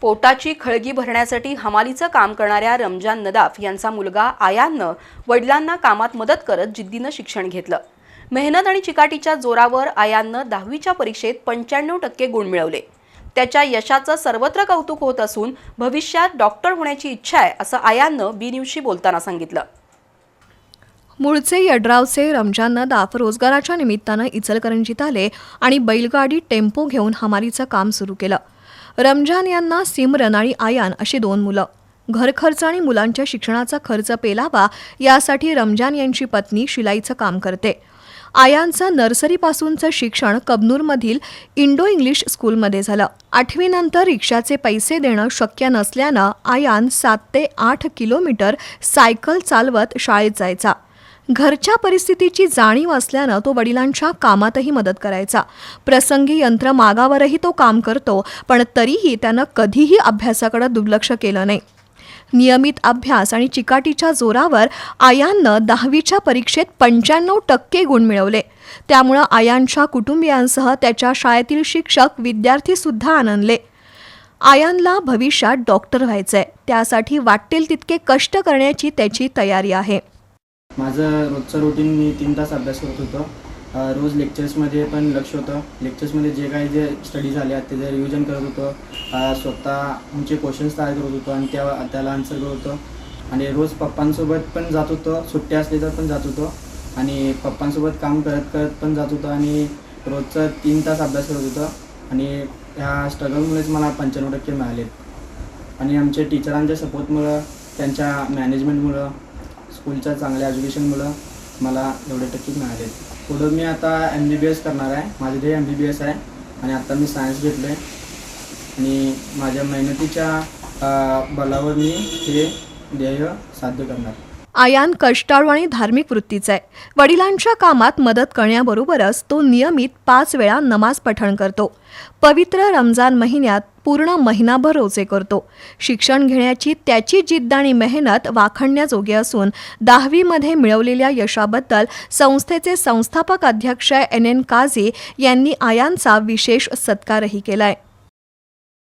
पोटाची खळगी भरण्यासाठी हमालीचं काम करणाऱ्या रमजान नदाफ यांचा मुलगा आयाननं वडिलांना कामात मदत करत जिद्दीनं शिक्षण घेतलं. मेहनत आणि चिकाटीच्या जोरावर आयाननं दहावीच्या परीक्षेत पंच्याण्णव टक्के गुण मिळवले. त्याच्या यशाचं सर्वत्र कौतुक होत असून भविष्यात डॉक्टर होण्याची इच्छा आहे असं आयाननं बी न्यूजशी बोलताना सांगितलं. मूळचे यड्रावचे रमजान नदाफ रोजगाराच्या निमित्तानं इचलकरंजीत आले आणि बैलगाडी टेम्पो घेऊन हमालीचं काम सुरू केलं. रमजान यांना सिमरन आणि आयान अशी दोन मुलं. घरखर्च आणि मुलांच्या शिक्षणाचा खर्च पेलावा यासाठी रमजान यांची पत्नी शिलाईचं काम करते. आयांचं नर्सरीपासूनचं शिक्षण कबनूरमधील इंडो इंग्लिश स्कूलमध्ये झालं. आठवीनंतर रिक्षाचे पैसे देणं शक्य नसल्यानं आयान सात ते आठ किलोमीटर सायकल चालवत शाळेत जायचा. घरच्या परिस्थितीची जाणीव असल्यानं तो वडिलांच्या कामातही मदत करायचा. प्रसंगी यंत्र मागावरही तो काम करतो पण तरीही त्यानं कधीही अभ्यासाकडे दुर्लक्ष केलं नाही. नियमित अभ्यास आणि चिकाटीच्या जोरावर आयांनं दहावीच्या परीक्षेत पंच्याण्णव टक्के गुण मिळवले. त्यामुळं आयांच्या कुटुंबियांसह त्याच्या शाळेतील शिक्षक विद्यार्थीसुद्धा आनंदले. आयानला भविष्यात डॉक्टर व्हायचंय. त्यासाठी वाटेल तितके कष्ट करण्याची त्याची तयारी आहे. माझं रोजचं रुटीन मी तीन तास अभ्यास करत होतो. अ, रोज लेक्चर्समध्ये पण लक्ष होतं. लेक्चर्समध्ये जे काही जे स्टडी झाले आहेत त्याचं रिव्हिजन करत होतो. अ, स्वतः आमचे क्वेश्चन्स तयार करत होतो आणि त्या त्याला आन्सर करत होतो. आणि रोज पप्पांसोबत पण जात होतो. सुट्टी असली तर पण जात होतो. आणि पप्पांसोबत काम करत करत पण जात होतो. आणि रोजचं तीन तास अभ्यास करत होतो. आणि ह्या स्ट्रगलमुळेच मला पंच्याण्णव टक्के मिळाले आणि आमच्या टीचरांच्या सपोर्टमुळं त्यांच्या मॅनेजमेंटमुळं स्कूलच्या चांगल्या एज्युकेशनमुळं मला एवढे टक्के मिळाले. पुढं मी आता एम बी बी एस करणार आहे. माझे ध्येय एम बी बी एस आहे. आणि आता मी सायन्स घेतलं आहे आणि माझ्या मेहनतीच्या बलावर मी हे ध्येय साध्य करणार. आयान कष्टाळू आणि धार्मिक वृत्तीचा आहे. वडिलांच्या कामात मदत करण्याबरोबरच तो नियमित पाच वेळा नमाज पठण करतो. पवित्र रमजान महिन्यात पूर्ण महिनाभर रोजे करतो. शिक्षण घेण्याची त्याची जिद्द आणि मेहनत वाखणण्याजोगी असून दहावीमध्ये मिळवलेल्या यशाबद्दल संस्थेचे संस्थापक अध्यक्ष एन एन काझी यांनी आयांचा विशेष सत्कारही केलाय.